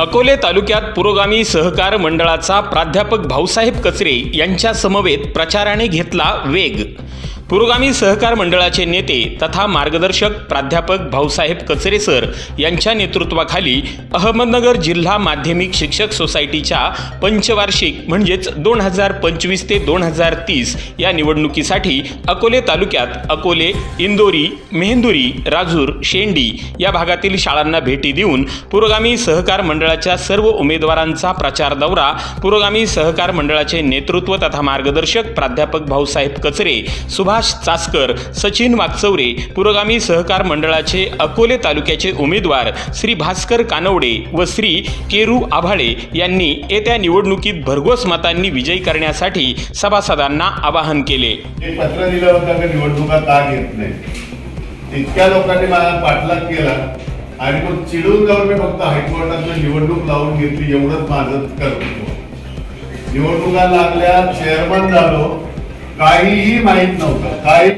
अकोले तालुक्यात पुरोगामी सहकार मंडळाचा प्राध्यापक भाऊसाहेब कचरे यांच्या समवेत प्रचाराने घेतला वेग. पुरोगामी सहकार मंडळाचे नेते तथा मार्गदर्शक प्राध्यापक भाऊसाहेब कचरे सर यांच्या नेतृत्वाखाली अहमदनगर जिल्हा माध्यमिक शिक्षक सोसायटीच्या पंचवार्षिक म्हणजेच दोन हजार पंचवीस ते दोन हजार तीस या निवडणुकीसाठी अकोले तालुक्यात अकोले इंदोरी मेहंदुरी राजूर शेंडी या भागातील शाळांना भेटी देऊन पुरोगामी सहकार मंडळाच्या सर्व उमेदवारांचा प्रचार दौरा पुरोगामी सहकार मंडळाचे नेतृत्व तथा मार्गदर्शक प्राध्यापक भाऊसाहेब कचरे सुभाष चासकर सचिन वागचौरे पुरोगामी सहकार मंडळाचे अकोले तालुक्याचे उमेदवार श्री भास्कर कानवडे व श्री केरू आभाळे यांनी येत्या निवडणुकीत भरघोस मतांनी विजयी करण्यासाठी सभासदांना आवाहन केले. पत्र दिलं होतं निवडणुका का घेत नाही? इतक्या लोकांनी मला पाठलाग केला. आणि मग चिडून जाऊन मी फक्त हायकोर्टात निवडणूक लावून घेतली एवढंच माझं कर्तृत्व निवडणुका लागल्या चेअरमन झालो काहीही माहीत नव्हतं. काही